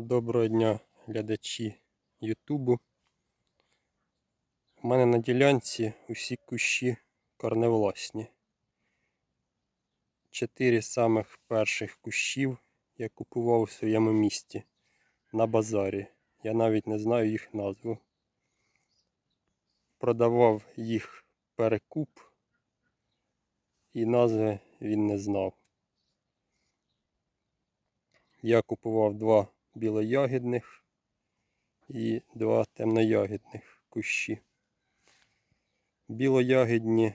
Доброго дня, глядачі Ютубу. У мене на ділянці усі кущі корневласні. Чотири самих перших кущів я купував у своєму місті на базарі. Я навіть не знаю їх назву. Продавав їх перекуп і назви він не знав. Я купував два білоягідних і два темноягідних кущі. Білоягідні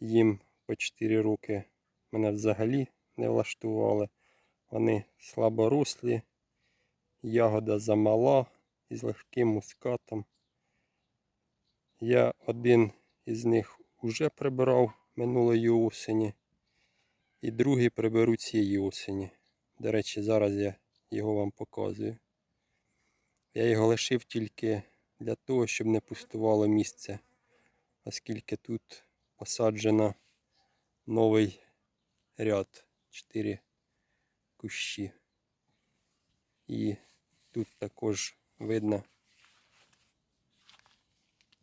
їм по 4 роки мене взагалі не влаштували. Вони слаборослі, ягода замала із легким мускатом. Я один із них уже прибирав минулої осені, і другий приберу цієї осені. До речі, зараз я його вам показую. Я його лишив тільки для того, щоб не пустувало місце, оскільки тут посаджено новий ряд 4 кущі. І тут також видно,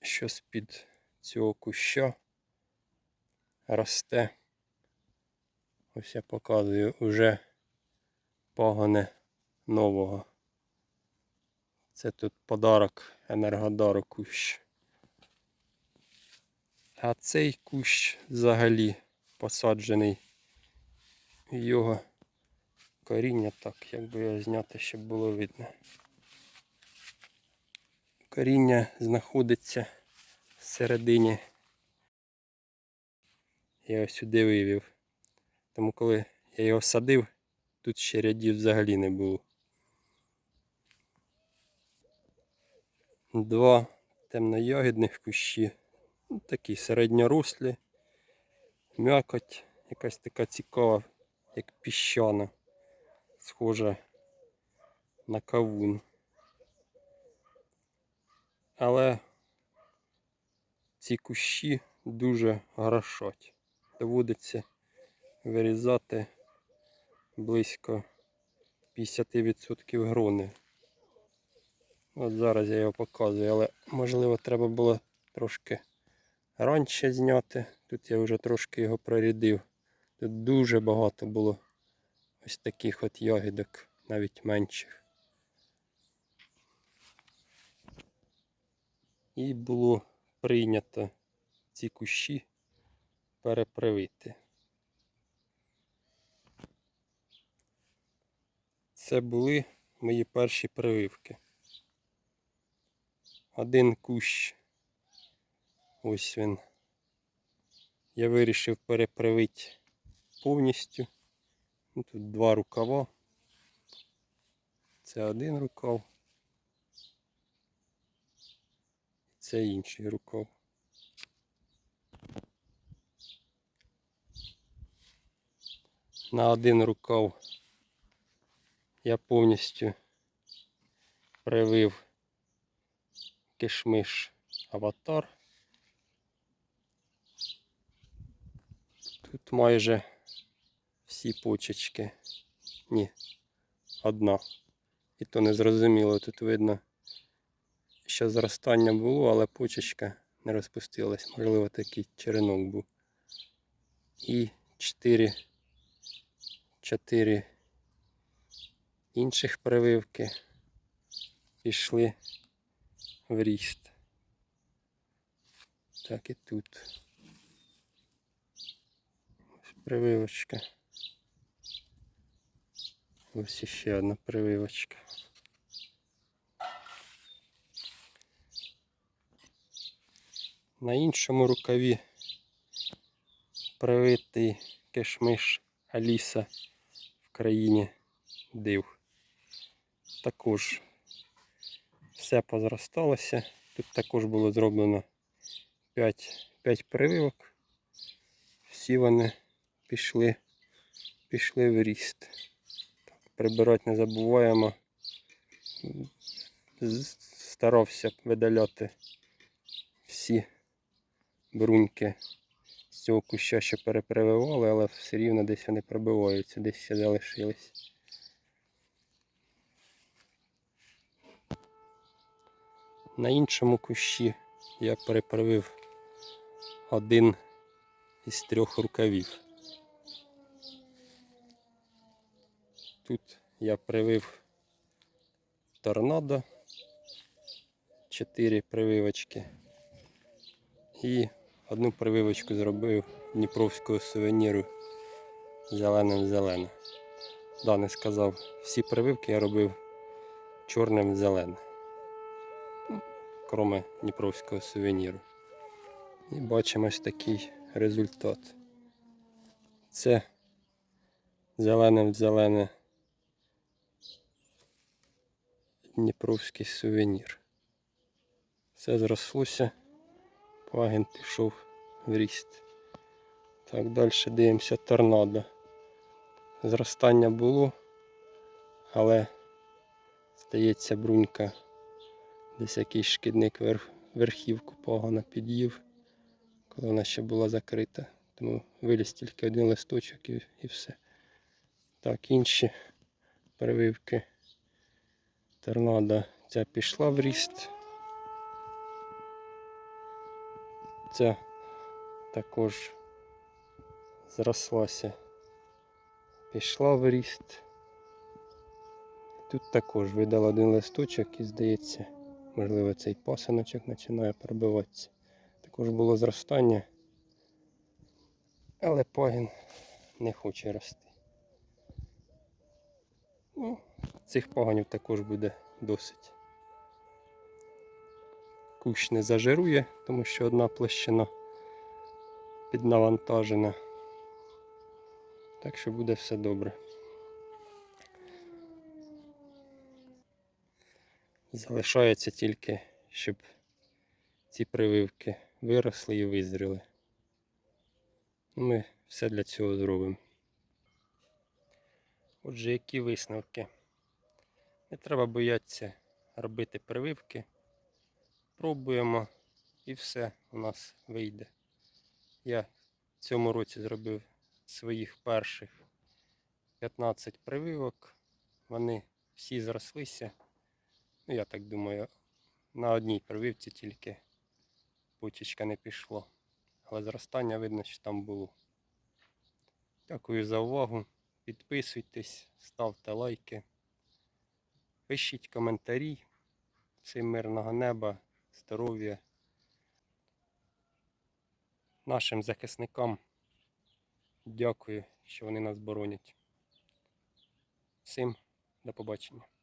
що з-під цього куща росте. Ось я показую уже пагони нового. Це тут подарок енергодару кущ. А цей кущ взагалі посаджений. Його коріння так, якби його зняти, щоб було видно. Коріння знаходиться всередині. Я його сюди вивів. Тому коли я його садив, тут ще рядів взагалі не було. Два темноягідних кущі, ну, такі середньорослі, м'якоть, якась така цікава, як піщана, схожа на кавун. Але ці кущі дуже грошать. Доводиться вирізати близько 50% грони. От зараз я його показую, але можливо треба було трошки раніше зняти. Тут я вже трошки його прорядив. Тут дуже багато було ось таких от ягідок, навіть менших. І було прийнято ці кущі перепривити. Це були мої перші прививки. Один кущ. Ось він. Я вирішив перепривити повністю. Ну, Тут два рукава. Це один рукав. Це інший рукав. На один рукав я повністю привив кишмиш аватар. Тут майже всі почечки. Ні, одна. І то не зрозуміло. Тут видно, що зростання було, але почечка не розпустилась. Можливо, такий черенок був. І 4, 4 інших прививки пішли в ріст. Так і тут. Ось прививочка. Ось іще одна прививочка. На іншому рукаві привитий кишмиш Аліса в країні див. Також все позросталося. Тут також було зроблено 5, 5 прививок. Всі вони пішли, пішли в ріст. Так, прибирати не забуваємо. Старався видаляти всі бруньки з цього куща, що перепрививали, але все рівно десь вони пробиваються, десь ще залишились. На іншому кущі я перепривив один із трьох рукавів. Тут я привив торнадо, чотири прививочки і одну прививочку зробив дніпровського сувеніру зеленим зелене. Да, не сказав, всі прививки я робив чорним зеленим. Кроме дніпровського сувеніру. І бачимо ось такий результат. Це зеленим зелене дніпровський сувенір. Все зрослося, пагін пішов в ріст. Так, далі дивимося торнадо. Зростання було, але здається брунька. Десь якийсь шкідник верх, верхівку погано під'їв, коли вона ще була закрита. Тому виліз тільки один листочок і, і все. Так, інші прививки торнадо. Ця пішла в ріст. Ця також зрослася. Пішла в ріст. Тут також видав один листочок і здається, можливо, цей пасиночок починає пробиватися. Також було зростання, але пагін не хоче рости. Ну, цих паганів також буде досить. Кущ не зажирує, тому що одна площина піднавантажена. Так що буде все добре. Залишається тільки, щоб ці прививки виросли і визріли. Ми все для цього зробимо. Отже, які висновки? Не треба боятися робити прививки. Пробуємо і все у нас вийде. Я в цьому році зробив своїх перших 15 прививок. Вони всі зрослися. Ну, я так думаю, на одній прививці тільки почечка не пішло. Але зростання видно, що там було. Дякую за увагу. Підписуйтесь, ставте лайки. Пишіть коментарі. Всім мирного неба, здоров'я. Нашим захисникам дякую, що вони нас боронять. Всім до побачення.